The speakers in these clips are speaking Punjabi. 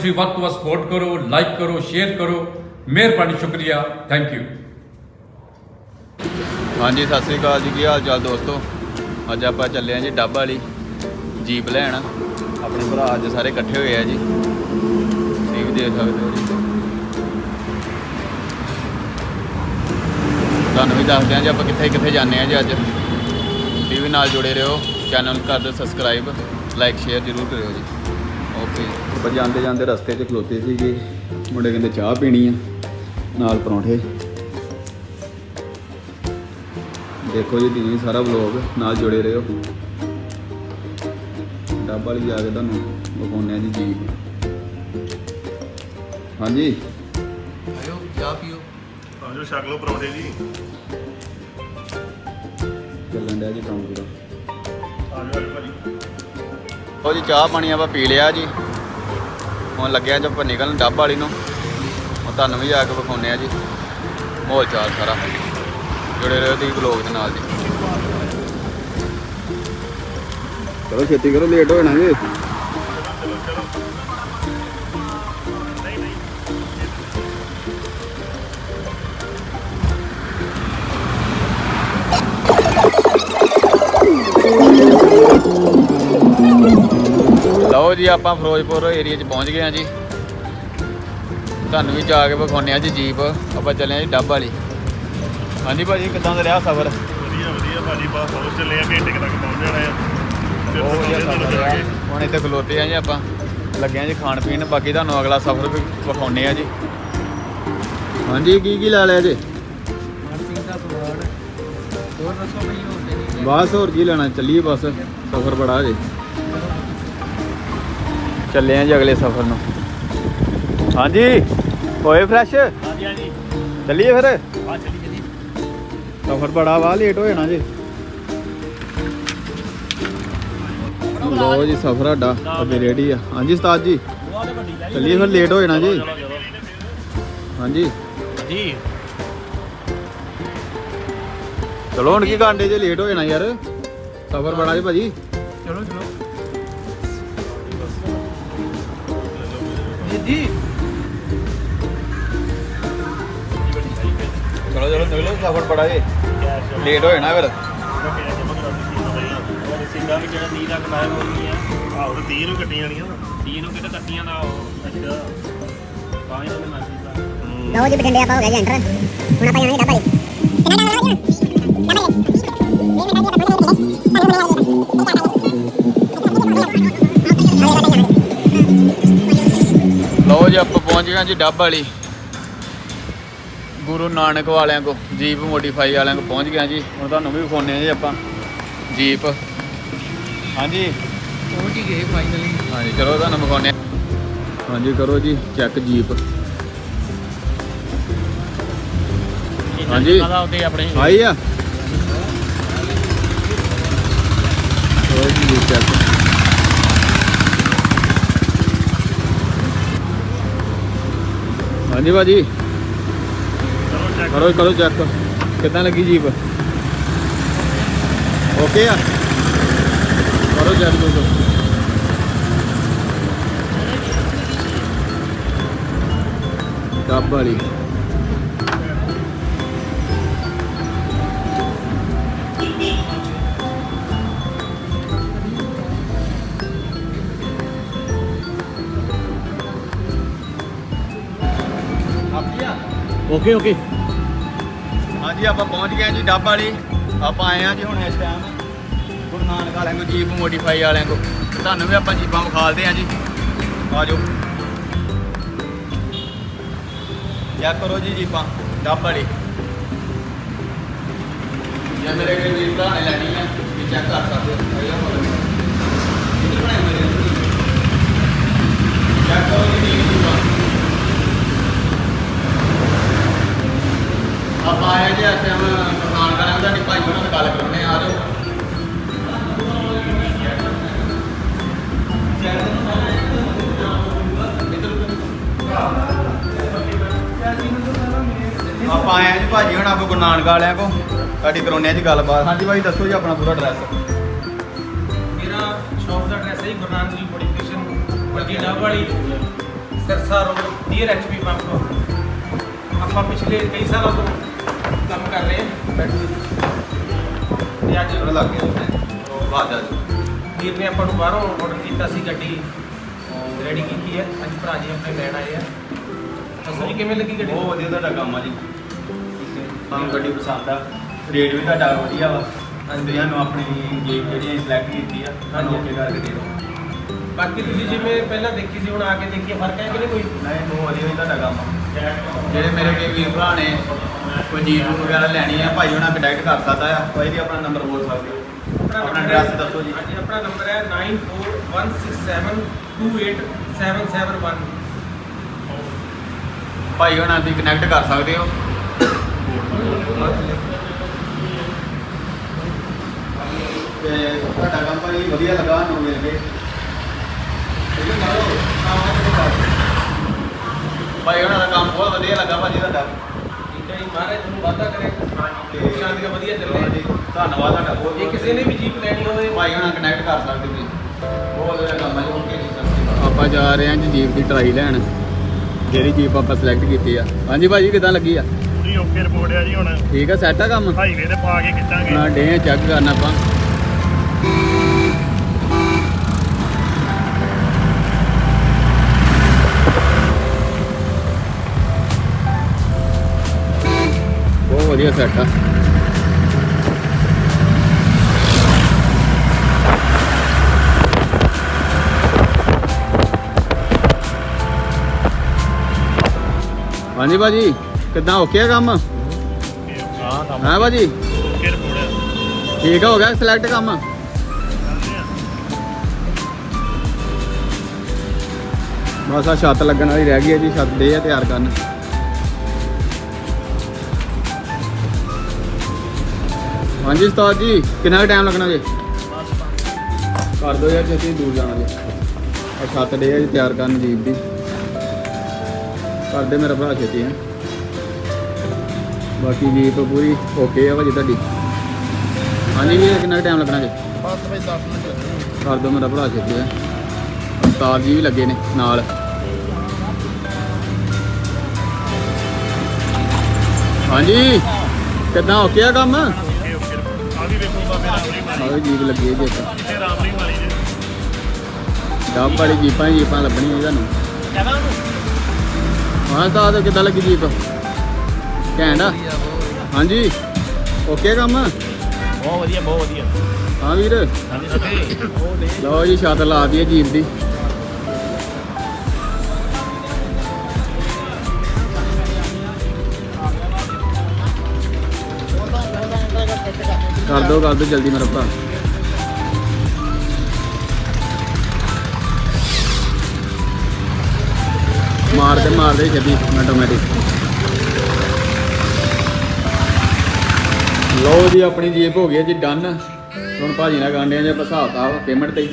ਤੁਸੀਂ ਵੱਧ ਤੋਂ ਵੱਧ ਸਪੋਰਟ ਕਰੋ ਲਾਈਕ ਕਰੋ ਸ਼ੇਅਰ ਕਰੋ। ਮਿਹਰਬਾਨੀ, ਸ਼ੁਕਰੀਆ। ਥੈਂਕ ਯੂ ਹਾਂਜੀ, ਸਤਿ ਸ੍ਰੀ ਅਕਾਲ ਜੀ। ਕੀ ਹਾਲ ਚਾਲ ਦੋਸਤੋ? ਅੱਜ ਆਪਾਂ ਚੱਲੇ ਆਂ ਜੀ ਡੱਬ ਵਾਲੀ ਜੀਪ ਲੈਣ। ਆਪਣੇ ਭਰਾ ਅੱਜ ਸਾਰੇ ਇਕੱਠੇ ਹੋਏ ਆ ਜੀ। ਤੁਸੀਂ ਵੀ ਦੇਖ ਸਕਦੇ ਹੋ ਜੀ। ਤੁਹਾਨੂੰ ਵੀ ਦੱਸਦੇ ਆਂ ਜੀ ਆਪਾਂ ਕਿੱਥੇ ਕਿੱਥੇ ਜਾਂਦੇ ਆਂ ਜੀ ਅੱਜ। ਤੁਸੀਂ ਵੀ ਨਾਲ ਜੁੜੇ ਰਹੋ। ਚੈਨਲ ਕਰ ਦਿਓ ਸਬਸਕ੍ਰਾਈਬ ਲਾਈਕ ਸ਼ੇਅਰ ਜ਼ਰੂਰ ਕਰਿਓ ਜੀ। ਆਪਾਂ ਜਾਂਦੇ ਜਾਂਦੇ ਰਸਤੇ 'ਚ ਖਲੋਤੇ ਸੀਗੇ। ਮੁੰਡੇ ਕਹਿੰਦੇ ਚਾਹ ਪੀਣੀ ਆ ਨਾਲ ਪਰੌਂਠੇ। ਦੇਖੋ ਜੀ ਦੀਦੀ ਸਾਰਾ ਵਲੌਗ ਨਾਲ ਜੁੜੇ ਰਹੋ। ਡੱਬ ਵਾਲੀ ਜਾ ਕੇ ਤੁਹਾਨੂੰ ਵਿਖਾਉਂਦੇ ਆ ਜੀ ਜੀਪ ਹਾਂਜੀ। ਆਇਓ ਚਾਹ ਪੀਓ। ਆਜੋ ਛਕ ਲਓ ਪਰੌਂਠੇ ਜੀ। ਚੱਲਣ ਡਿਆ ਜੀ ਕੰਮ ਪੂਰਾ। ਆਜੋ ਆਜੋ ਭਾਜੀ। ਉਹ ਜੀ, ਚਾਹ ਪਾਣੀ ਆਪਾਂ ਪੀ ਲਿਆ ਜੀ। ਹੁਣ ਲੱਗਿਆ ਜਦ ਆਪਾਂ ਨਿਕਲਣ ਡੱਬ ਵਾਲੀ ਨੂੰ। ਹੁਣ ਤੁਹਾਨੂੰ ਵੀ ਜਾ ਕੇ ਵਿਖਾਉਂਦੇ ਆ ਜੀ। ਮਾਹੌਲ ਚਾਲ ਸਾਰਾ। ਜੁੜੇ ਰਹੋ ਤੁਸੀਂ ਵਲੌਗ ਦੇ ਨਾਲ ਜੀ। ਚਲੋ ਛੇਤੀ ਕਰੋ ਲੇਟ ਹੋ ਜਾਣਾ ਜੀ। ਲਓ ਜੀ ਆਪਾਂ ਫਿਰੋਜ਼ਪੁਰ ਏਰੀਆ 'ਚ ਪਹੁੰਚ ਗਏ ਆ ਜੀ। ਤੁਹਾਨੂੰ ਵੀ ਜਾ ਕੇ ਵਿਖਾਉਂਦੇ ਆ ਜੀ ਜੀਪ। ਆਪਾਂ ਚੱਲੇ ਆ ਜੀ ਡੱਬ ਵਾਲੀ। ਹਾਂਜੀ ਭਾਜੀ ਕਿੱਦਾਂ ਦਾ ਰਿਹਾ ਸਫ਼ਰ? ਵਧੀਆ ਵਧੀਆ ਭਾਜੀ ਬਸ ਪਹੁੰਚ ਚੱਲੇ ਆ ਘੰਟੇ ਤੱਕ ਪਹੁੰਚ ਜਾਣਾ ਆ ਫਿਰ ਬਹੁਤ ਵਧੀਆ ਸਫ਼ਰ ਰਿਹਾ? ਹੁਣ ਇੱਥੇ ਖਲੋਤੇ ਆ ਜੀ ਆਪਾਂ। ਲੱਗੇ ਆ ਜੀ ਖਾਣ ਪੀਣ। ਬਾਕੀ ਤੁਹਾਨੂੰ ਅਗਲਾ ਸਫ਼ਰ ਵੀ ਵਿਖਾਉਂਦੇ ਆ ਜੀ। ਹਾਂਜੀ ਕੀ ਕੀ ਲੈ ਲਿਆ ਜੀ? ਬਸ ਹੋਰ ਕੀ ਲੈਣਾ ਚੱਲੀਏ ਬਸ। ਸਫ਼ਰ ਬੜਾ ਜੀ। ਚੱਲੇ ਆ ਜੀ ਅਗਲੇ ਸਫ਼ਰ ਨੂੰ। ਹਾਂਜੀ ਹੋਏ ਫਰੈਸ਼ ਹਾਂਜੀ ਹਾਂਜੀ। ਚੱਲੀਏ ਫਿਰ? ਆ ਚੱਲੀ ਚੱਲੀ ਸਫ਼ਰ ਬੜਾ ਵਾ ਲੇਟ ਹੋ ਜਾਣਾ ਜੀ। ਲੋ ਜੀ ਸਫ਼ਰ ਸਾਡਾ ਅੱਗੇ ਰੈਡੀ ਆ। ਹਾਂਜੀ ਉਸਤਾਦ ਜੀ। ਚੱਲੀਏ ਫਿਰ ਲੇਟ ਹੋ ਜਾਣਾ ਜੀ। ਹਾਂਜੀ। ਜੀ। ਚਲੋ ਹੁਣ ਕੀ ਕਾਂਡੇ ਜੇ ਲੇਟ ਹੋ ਜਾਣਾ ਯਾਰ। ਸਫ਼ਰ ਬੜਾ ਜੀ ਭਾਜੀ। ਚਲੋ ਚਲੋ। ਜੀ ਜੀ ਚਲੋ ਚਲੋ ਨਿਕਲੋ ਸਫ਼ਰ ਬੜਾ ਜੀ ਲੇਟ ਹੋ ਜਾਣਾ ਫਿਰ ਸਿੰਗਾ ਵੀ ਜਿਹੜਾ 30 ਲੱਖ ਲਾਇਆ ਹੋਣੀ ਆ ਆਹ ਉਹ 30 ਨੂੰ ਕੱਟੀਆਂ ਜਾਣੀਆਂ 30 ਨੂੰ ਕਿਤੇ ਕੱਟੀਆਂ ਦਾ ਉਹ ਅੱਛਾ ਤਾਂ ਹੀ ਉਹਨੇ ਮੈਸੇਜ ਦਾ ਲਓ ਜੀ ਬਠਿੰਡੇ ਆਪਾਂ ਹੋ ਗਏ ਜੀ ਐਂਟਰ ਹੁਣ ਆਪਾਂ ਜਾਣਾ ਡੱਬਾ ਲਈ ਕਿੰਨਾ ਟਾਈਮ ਲੱਗ ਪਹੁੰਚ ਗਏ ਜੀ ਡੱਬ ਵਾਲੀ। ਗੁਰੂ ਨਾਨਕ ਵਾਲਿਆਂ ਕੋ ਜੀਪ ਮੋਡੀਫਾਈ ਵਾਲਿਆਂ ਕੋ ਪਹੁੰਚ ਗਏ ਜੀ। ਹੁਣ ਤੁਹਾਨੂੰ ਵੀ ਹਾਂ ਜੀ ਆਪਾਂ। ਜੀਪ। ਹਾਂਜੀ। ਪਹੁੰਚ ਹੀ ਗਏ ਫਾਈਨਲੀ ਹਾਂਜੀ ਚਲੋ ਤੁਹਾਨੂੰ ਵਿਖਾਉਂਦੇ ਹਾਂ। ਹਾਂਜੀ ਕਰੋ ਜੀ ਚੈੱਕ ਜੀਪ। ਹਾਂਜੀ। ਆਈ ਆ। ਕਰੋ ਜੀ ਚੈੱਕ ਹਾਂਜੀ ਭਾਜੀ। ਕਰੋ ਕਰੋ ਚੈੱਕ ਕਿੱਦਾਂ ਲੱਗੀ ਜੀਪ? ਓਕੇ ਆ? ਕਰੋ ਚੈੱਕ ਦੋਸਤੋ ਡੱਬ ਵਾਲੀ। ਓਕੇ ਓਕੇ ਹਾਂਜੀ, ਆਪਾਂ ਪਹੁੰਚ ਗਏ ਹਾਂ ਜੀ ਡੱਬ ਵਾਲੀ। ਆਪਾਂ ਆਏ ਹਾਂ ਜੀ ਹੁਣ ਇਸ ਟਾਈਮ ਗੁਰੂ ਨਾਨਕ ਵਾਲਿਆਂ ਕੋ ਜੀਪ ਮੋਡੀਫਾਈ ਵਾਲਿਆਂ ਕੋ ਤੁਹਾਨੂੰ ਵੀ ਆਪਾਂ ਜੀਪਾਂ ਵਿਖਾਲਦੇ ਹਾਂ ਜੀ। ਆ ਜਾਓ। ਚੈੱਕ ਕਰੋ ਜੀ ਜੀਪਾਂ, ਡੱਬ ਵਾਲੀ। ਜਾਂ ਮੇਰੇ ਕੋਲ ਜੀਪ ਭਰਾ ਨੇ ਲੈਣੀ ਹੈ ਇਹ ਚੈੱਕ ਕਰ ਸਕਦੇ ਹੋ। ਆ ਜਾਓ ਮੇਰੇ ਚੈੱਕ ਕਰੋ ਜੀ ਆਪਾਂ ਆਏ ਜੀ ਇਸ ਟਾਈਮ ਦੁਕਾਨ ਕਰਾਂ ਤੁਹਾਡੀ ਭਾਈ ਉਹਨਾਂ ਨਾਲ ਗੱਲ ਕਰਾਉਣੇ ਆ ਜਾਓ। ਆਪਾਂ ਆਏ ਜੀ ਭਾਜੀ ਹੁਣ ਆਪਾਂ ਗੁਰੂ ਨਾਨਕ ਵਾਲਿਆਂ ਕੋ ਤੁਹਾਡੀ ਕਰਾਉਣੇ ਆ ਜੀ ਗੱਲਬਾਤ। ਹਾਂਜੀ ਭਾਈ ਦੱਸੋ ਜੀ ਆਪਣਾ ਪੂਰਾ ਐਡਰੈਸ ਮੇਰਾ ਸ਼ਾਪ ਦਾ ਐਡਰੈਸ ਹੈ ਜੀ Guru Nanak ji modification ਬਲਕੀ Dabwali Sirsa road near HP pump ਆਪਾਂ ਪਿਛਲੇ ਕਈ ਸਾਲਾਂ ਤੋਂ ਕੰਮ ਕਰ ਰਹੇ ਹਾਂ ਤੇ ਅੱਜ ਲੱਗ ਗਿਆ ਉਹ ਆ ਵੀਰ ਨੇ ਆਪਾਂ ਨੂੰ ਬਾਹਰੋਂ ਆਰਡਰ ਕੀਤਾ ਸੀ ਗੱਡੀ ਰੈਡੀ ਕੀਤੀ ਹੈ। ਅੱਜ ਭਰਾ ਜੀ ਆਪਣੇ ਲੈਣ ਆਏ ਆ। ਦੱਸੋ ਜੀ ਕਿਵੇਂ ਲੱਗੀ ਗੱਡੀ? ਬਹੁਤ ਵਧੀਆ ਤੁਹਾਡਾ ਕੰਮ ਆ ਜੀ। ਤੁਹਾਨੂੰ ਗੱਡੀ ਪਸੰਦ ਆ। ਰੇਟ ਵੀ ਤੁਹਾਡਾ ਵਧੀਆ ਵਾ। ਅਸੀਂ ਤੁਹਾਨੂੰ ਆਪਣੀ ਜੀਪ ਜਿਹੜੀ ਸਿਲੈਕਟ ਕੀਤੀ ਆ। ਤੁਹਾਨੂੰ ਓਕੇ ਕਰਕੇ ਦੇ ਬਾਕੀ ਤੁਸੀਂ ਜਿਵੇਂ ਪਹਿਲਾਂ ਦੇਖੀ ਸੀ ਹੁਣ ਆ ਕੇ ਦੇਖੀਏ ਫ਼ਰਕ ਹੈ ਕਿ ਨਹੀਂ ਕੋਈ? ਨਹੀਂ ਬਹੁਤ ਵਧੀਆ ਜੀ ਤੁਹਾਡਾ ਕੰਮ ਜਿਹੜੇ ਮੇਰੇ ਕੇ ਵੀਰ ਭਰਾ ਨੇ ਕੋਈ ਜੀਪ ਵਗੈਰਾ ਲੈਣੀ ਆ ਭਾਈ ਉਹਨਾਂ ਕੰਟੈਕਟ ਕਰ ਸਕਦਾ ਆ। ਕੋਈ ਵੀ ਆਪਣਾ ਨੰਬਰ ਬੋਲ ਸਕਦੇ ਹੋ। ਆਪਣਾ ਐਡਰੈਸ ਦੱਸੋ ਜੀ। ਹਾਂਜੀ ਆਪਣਾ ਨੰਬਰ ਹੈ 9416728771 ਭਾਈ ਉਹਨਾਂ ਦੀ ਕਨੈਕਟ ਕਰ ਸਕਦੇ ਹੋ। ਤੇ ਤੁਹਾਡਾ ਕੰਮ ਵਧੀਆ ਲੱਗਾ ਨੂੰ ਮਿਲ ਕੇ ਭਾਈ ਉਹਨਾਂ ਦਾ ਕੰਮ ਬਹੁਤ ਵਧੀਆ ਲੱਗਾ ਭਾਜੀ ਤੁਹਾਡਾ। ਠੀਕ ਹੈ ਜੀ ਮਹਾਰਾਜ ਤੁਹਾਨੂੰ ਵਾਅਦਾ ਕਰੇ। ਤੇ ਸ਼ਾਂਤੀ ਦਾ ਵਧੀਆ ਚਲੋ। ਜੀ ਧੰਨਵਾਦ ਤੁਹਾਡਾ ਬਹੁਤ ਜੇ ਕਿਸੇ ਨੇ ਵੀ ਜੀਪ ਲੈਣੀ ਹੋਵੇ। ਭਾਈ ਉਹਨਾਂ ਕਨੈਕਟ ਕਰ ਸਕਦੇ ਜੀ ਬਹੁਤ ਵਧੀਆ ਕੰਮ ਹੈ ਜੀ ਓਕੇ ਜੀ ਆਪਾਂ ਜਾ ਰਹੇ ਹਾਂ ਜੀ ਜੀਪ ਦੀ ਟਰਾਈ ਲੈਣ। ਜਿਹੜੀ ਜੀਪ ਆਪਾਂ ਸਿਲੈਕਟ ਕੀਤੀ ਆ। ਹਾਂਜੀ ਭਾਜੀ ਕਿਦਾਂ ਲੱਗੀ ਆ? ਪੂਰੀ ਓਕੇ ਰਿਪੋਰਟ ਆ ਜੀ ਹੁਣ। ਠੀਕ ਆ ਸੈੱਟ ਆ ਕੰਮ? ਹਾਈਵੇ ਤੇ ਪਾ ਕੇ ਖਿੱਚਾਂਗੇ। ਨਾ ਡੇ ਚੈੱਕ ਕਰਨਾ ਆਪਾਂ। ਵਧੀਆ ਸੈੱਟ ਆ। ਹਾਂਜੀ ਭਾਜੀ, ਕਿੱਦਾਂ ਓਕੇ ਆ ਕੰਮ? ਹਾਂ ਕੰਮ ਹਾਂ ਭਾਜੀ। ਓਕੇ ਰਿਪੋਰਟ ਠੀਕ ਹੋ ਗਿਆ ਸਿਲੈਕਟ ਕੰਮ? ਬਸ ਆ ਛੱਤ ਲੱਗਣ ਵਾਲੀ ਰਹਿ ਗਈ ਹੈ ਜੀ, ਛੱਤ ਦੇ ਆ ਤਿਆਰ ਕਰਨ। ਹਾਂਜੀ ਉਸਤਾਦ ਜੀ ਕਿੰਨਾ ਟਾਈਮ ਲੱਗਣਾ ਜੀ? ਕਰ ਦੋ ਯਾਰ ਛੇਤੀ ਦੂਰ ਜਾਣਾ ਜੀ। ਆ ਛੱਤ ਦੇ ਆ ਜੀ ਤਿਆਰ ਕਰਨ ਜੀਪ ਦੀ। ਕਰਦੇ ਮੇਰਾ ਭਰਾ ਛੇਤੀ ਹੈ। ਬਾਕੀ ਜੀਪ ਪੂਰੀ ਓਕੇ ਆ ਭਾਜੀ ਤੁਹਾਡੀ। ਹਾਂਜੀ ਵੀ ਕਿੰਨਾ ਟਾਈਮ ਲੱਗਣਾ ਜੀ? ਬਸ ਬਈ 10 ਮਿੰਟ ਕਰ ਦੋ ਮੇਰਾ ਭਰਾ ਛੇਤੀ ਹੈ। ਉਸਤਾਦ ਜੀ ਵੀ ਲੱਗੇ ਨੇ ਨਾਲ। ਹਾਂਜੀ ਕਿੱਦਾਂ ਓਕੇ ਆ ਕੰਮ? ਵੀ ਵੇਖੋ ਬਾਬੇ ਰਾਮਰੀ ਮਾਰੀ ਆਹ ਜੀਪ ਲੱਗੀ ਜੀ ਇੱਕ ਕਿੱਥੇ ਰਾਮਰੀ ਮਾਰੀ ਜੇ ਡੱਬ ਵਾਲੀ ਜੀਪਾਂ ਹੀ ਜੀਪਾਂ ਲੱਭਣੀਆਂ ਜੀ ਤੁਹਾਨੂੰ। ਕਹਦਾ ਉਹਨੂੰ? ਹਾਂ ਉਸਤਾਦ ਕਿੱਦਾਂ ਲੱਗੀ ਜੀਪ? ਘੈਂਟ ਆ। ਹਾਂਜੀ। ਓਕੇ ਕੰਮ? ਬਹੁਤ ਵਧੀਆ ਬਹੁਤ ਵਧੀਆ। ਹਾਂ ਵੀਰ। ਹਾਂਜੀ ਸਕੇ ਲਓ ਜੀ ਛੱਤ ਲਾ ਦਈਏ ਜੀਪ ਦੀ। ਕਰ ਦੋ ਕਰ ਦੋ ਜਲਦੀ ਮੇਰਾ ਭਰਾ। ਮਾਰਦੇ ਮਾਰਦੇ ਜੱਦੀ ਆਟੋਮੈਟਿਕ ਲਓ ਜੀ ਆਪਣੀ ਜੀਪ ਹੋ ਗਈ ਹੈ ਜੀ ਡਨ। ਹੁਣ ਭਾਜੀ ਨਾਲ ਗਾਂਡਿਆਂ ਜੇ ਕਿਤਾਬ ਪੇਮੈਂਟ ਤੇ ਹੀ।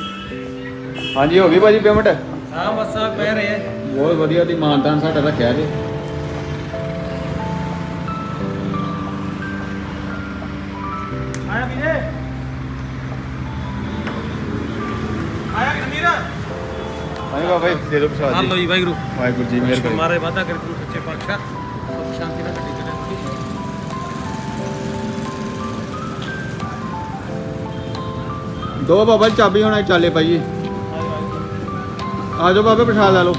ਹਾਂਜੀ ਹੋ ਗਈ ਭਾਜੀ ਪੇਮੈਂਟ ਹਾਂ ਮਸਾ ਪੈ ਰਹੇ ਬਹੁਤ ਵਧੀਆ ਦੀ ਮਾਨਤਾਨ ਸਾਡਾ ਰੱਖਿਆ ਜੀ। ਆਇਆ ਹਾਂਜੀ ਬਾਬਾ ਜੀ ਦੇ ਦਿਓ ਪ੍ਰਸ਼ਾਦ ਹਾਂ ਲੋ ਜੀ ਜੀ ਵਾਹਿਗੁਰੂ। ਵਾਹਿਗੁਰੂ ਜੀ ਮਿਹਰ ਕਰੇ। ਮਾਰੇ ਵਾਦਾ ਕਰ ਤੂੰ ਸੱਚੇ ਪਾਤਸ਼ਾਹ। ਸੁਖ ਸ਼ਾਂਤੀ ਨਾਲ ਗੱਡੀ ਚੱਲੇ ਦੋ। ਬਾਬਾ ਜੀ ਚਾਬੀ ਹੁਣ ਚਾਲੇ ਪਾਈਏ। ਆ ਜਾਓ ਬਾਬਾ ਪ੍ਰਸ਼ਾਦ ਲੈ ਲਓ।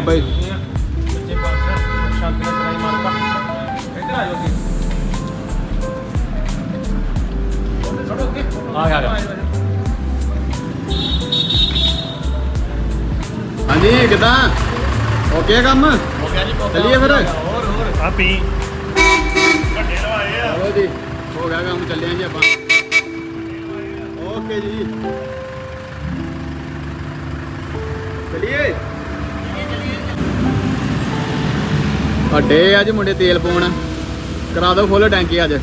ਬਾਬਾ ਜੀ। ਸੱਚੇ ਪਾਤਸ਼ਾਹ ਸ਼ਾਂਤੀ ਨਾਲ ਚਲਾਈ ਮਾਰਦਾ ਇੱਧਰ ਆ ਜਾਓ ਜੀ ਛੋੜੋ ਓਕੇ ਆ ਗਿਆ। ਹਾਂਜੀ ਕਿਦਾਂ? ਓਕੇ ਕੰਮ? ਹੋ ਗਿਆ ਜੀ ਚੱਲੀਏ ਫਿਰ? ਹੋਰ ਹੋਰ। ਆ ਪੀ ਵੱਡੇ ਲਵਾਏ ਆ ਚਲੋ ਜੀ ਹੋ ਗਿਆ ਕੰਮ ਚੱਲਿਆ ਜੀ ਆਪਾਂ। ਓਕੇ ਜੀ। ਚਲਿਏ। ਅੱਡੇ ਅੱਜ ਮੁੰਡੇ ਤੇਲ ਪਾਉਣ। ਕਰਾ ਦੋ ਫੁੱਲ ਟੈਂਕੀ ਅੱਜ।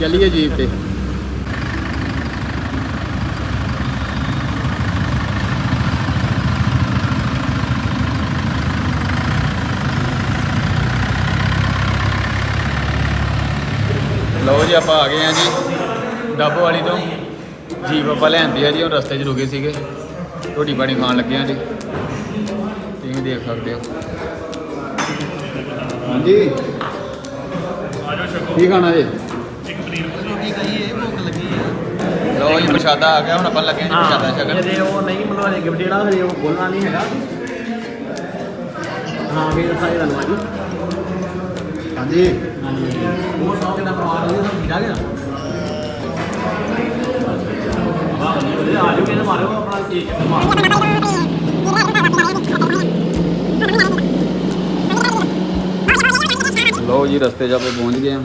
ਚੱਲੀਏ ਜੀਪ ਤੇ। ਲਓ ਜੀ, ਆਪਾਂ ਆ ਗਏ ਆ ਜੀ ਡੱਬ ਵਾਲੀ ਤੋਂ। ਜੀਪ ਆਪਾਂ ਲੈਂਦੀ ਆ ਜੀ ਉਹ ਰਸਤੇ 'ਚ ਰੁਕੇ ਸੀਗੇ। ਰੋਟੀ ਪਾਣੀ ਖਾਣ ਲੱਗੇ ਆ ਜੀ। ਤੁਸੀਂ ਦੇਖ ਸਕਦੇ ਹੋ। ਹਾਂਜੀ। ਕੀ ਖਾਣਾ ਜੀ? ਰੋਟੀ ਖਾਈਏ ਭੁੱਖ ਲੱਗੀ ਆ ਲਓ ਜੀ ਪ੍ਰਸ਼ਾਦਾ ਆ ਗਿਆ ਹੁਣ ਆਪਾਂ ਲੱਗੇ ਆ ਜੀ ਪ੍ਰਸ਼ਾਦਾ ਛਕਣ। ਜੇ ਉਹ ਨਹੀਂ ਮਤਲਬ ਹਲੇ ਗਿਫਟ ਜਿਹੜਾ ਹਲੇ ਉਹ ਬੋਲਣਾ ਨਹੀਂ ਹੈਗਾ। ਹਾਂ ਵੀ ਸਾਈ ਧੰਨਵਾਦ ਜੀ। ਹਾਂਜੀ। ਉਹ ਸੌ ਕਿੰਨਾ ਪਰਿਵਾਰ ਉਹਦੇ ਸਭ ਠੀਕ ਠਾਕ ਹੈ ਵਾਹ ਆ ਜੂਗੇ ਤੇ ਮਾਰਿਓ ਆਪਣਾ ਕੇਕ ਮਾਰੋ। ਲਓ ਜੀ ਰਸਤੇ 'ਚ ਆਪਾਂ ਪਹੁੰਚ ਗਏ ਆ।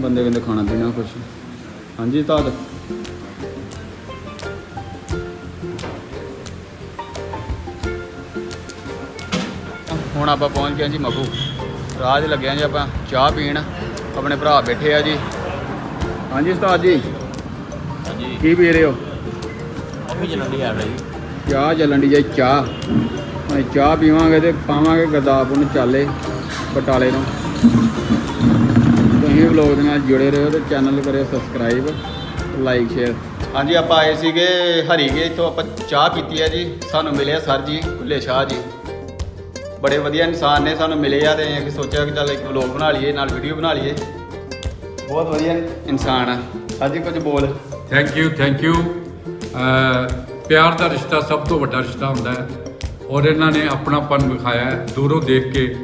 ਬੰਦੇ ਕਹਿੰਦੇ ਖਾਣਾ ਪੀਣਾ ਕੁਛ। ਹਾਂਜੀ ਤਾਦ ਹੁਣ ਆਪਾਂ ਪਹੁੰਚ ਗਏ ਜੀ ਮਖੂ ਰਾਹ 'ਚ ਲੱਗੇ ਆ ਜੀ ਆਪਾਂ ਚਾਹ ਪੀਣ। ਆਪਣੇ ਭਰਾ ਬੈਠੇ ਆ ਜੀ। ਹਾਂਜੀ ਉਸਤਾਦ ਜੀ। ਹਾਂਜੀ। ਕੀ ਪੀ ਰਹੇ ਹੋ? ਕਾਫੀ ਦੀ ਆ ਰਹੀ ਚਾਹ ਚੱਲਣ ਦੀ ਜਾਈ ਚਾਹ। ਅਸੀਂ ਚਾਹ ਪੀਵਾਂਗੇ ਤੇ ਪਾਵਾਂਗੇ ਗੁਰਦਾਸਪੁਰ ਨੂੰ ਚਾਲੇ ਬਟਾਲੇ ਤੋਂ ਤੁਸੀਂ ਵਲੋਗ ਦੇ ਨਾਲ ਜੁੜੇ ਰਹੋ ਤੇ ਚੈਨਲ ਕਰਿਓ ਸਬਸਕ੍ਰਾਈਬ ਲਾਈਕ ਸ਼ੇਅਰ ਹਾਂਜੀ ਆਪਾਂ ਆਏ ਸੀਗੇ ਹਰੀਗੇ ਤੋਂ ਆਪਾਂ ਚਾਹ ਪੀਤੀ ਹੈ ਜੀ। ਸਾਨੂੰ ਮਿਲਿਆ ਸਰ ਜੀ ਭੁੱਲੇ ਸ਼ਾਹ ਜੀ। ਬੜੇ ਵਧੀਆ ਇਨਸਾਨ ਨੇ ਸਾਨੂੰ ਮਿਲੇ ਆ ਤੇ ਅਸੀਂ ਸੋਚਿਆ ਕਿ ਚੱਲ ਇੱਕ ਵਲੋਗ ਬਣਾ ਲਈਏ ਨਾਲ ਵੀਡੀਓ ਬਣਾ ਲਈਏ। ਬਹੁਤ ਵਧੀਆ ਇਨਸਾਨ ਆ। ਅੱਜ ਕੁਝ ਬੋਲ। ਥੈਂਕ ਯੂ ਥੈਂਕ ਯੂ ਪਿਆਰ ਦਾ ਰਿਸ਼ਤਾ ਸਭ ਤੋਂ ਵੱਡਾ ਰਿਸ਼ਤਾ ਹੁੰਦਾ ਹੈ। ਔਰ ਇਹਨਾਂ ਨੇ ਆਪਣਾਪਨ ਵਿਖਾਇਆ ਦੂਰੋਂ ਦੇਖ ਕੇ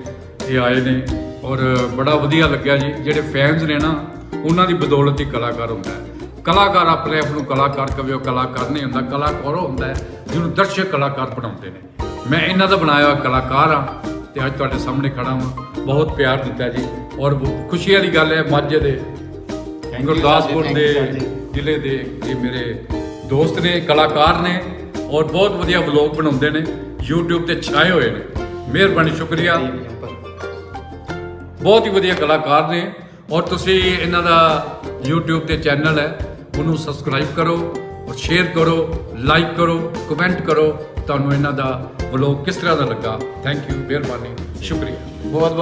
ਇਹ ਆਏ ਨੇ। ਔਰ ਬੜਾ ਵਧੀਆ ਲੱਗਿਆ ਜੀ ਜਿਹੜੇ ਫੈਨਸ ਨੇ ਨਾ ਉਹਨਾਂ ਦੀ ਬਦੌਲਤ ਹੀ ਕਲਾਕਾਰ ਹੁੰਦਾ ਹੈ। ਕਲਾਕਾਰ ਆਪਣੇ ਆਪ ਨੂੰ ਕਲਾਕਾਰ ਕਵੇ ਉਹ ਕਲਾਕਾਰ ਨਹੀਂ ਹੁੰਦਾ ਕਲਾਕਾਰ ਉਹ ਹੁੰਦਾ ਜਿਹਨੂੰ ਦਰਸ਼ਕ ਕਲਾਕਾਰ ਬਣਾਉਂਦੇ ਨੇ। ਮੈਂ ਇਹਨਾਂ ਦਾ ਬਣਾਇਆ ਹੋਇਆ ਕਲਾਕਾਰ ਹਾਂ ਤੇ ਅੱਜ ਤੁਹਾਡੇ ਸਾਹਮਣੇ ਖੜਾ ਹਾਂ। ਬਹੁਤ ਪਿਆਰ ਦਿੱਤਾ ਜੀ। ਔਰ ਖੁਸ਼ੀ ਵਾਲੀ ਗੱਲ ਹੈ ਮਾਝੇ ਦੇ ਗੁਰਦਾਸਪੁਰ ਦੇ। ਜ਼ਿਲ੍ਹੇ ਦੇ ਇਹ ਮੇਰੇ ਦੋਸਤ ਨੇ ਕਲਾਕਾਰ ਨੇ ਔਰ ਬਹੁਤ ਵਧੀਆ ਵਲੌਗ ਬਣਾਉਂਦੇ ਨੇ। YouTube ਤੇ ਛਾਏ ਹੋਏ ਨੇ। ਮਿਹਰਬਾਨੀ ਸ਼ੁਕਰੀਆ। ਬਹੁਤ ਹੀ ਵਧੀਆ ਕਲਾਕਾਰ ਨੇ ਔਰ ਤੁਸੀਂ ਇਹਨਾਂ ਦਾ YouTube ਤੇ ਚੈਨਲ ਹੈ, ਉਹਨੂੰ ਸਬਸਕ੍ਰਾਈਬ ਕਰੋ ਔਰ ਸ਼ੇਅਰ ਕਰੋ ਲਾਈਕ ਕਰੋ ਕਮੈਂਟ ਕਰੋ, ਤੁਹਾਨੂੰ ਇਹਨਾਂ ਦਾ ਵਲੌਗ ਕਿਸ ਤਰ੍ਹਾਂ ਦਾ ਲੱਗਾ? ਥੈਂਕ ਯੂ ਮਿਹਰਬਾਨੀ, ਸ਼ੁਕਰੀਆ। ਬਹੁਤ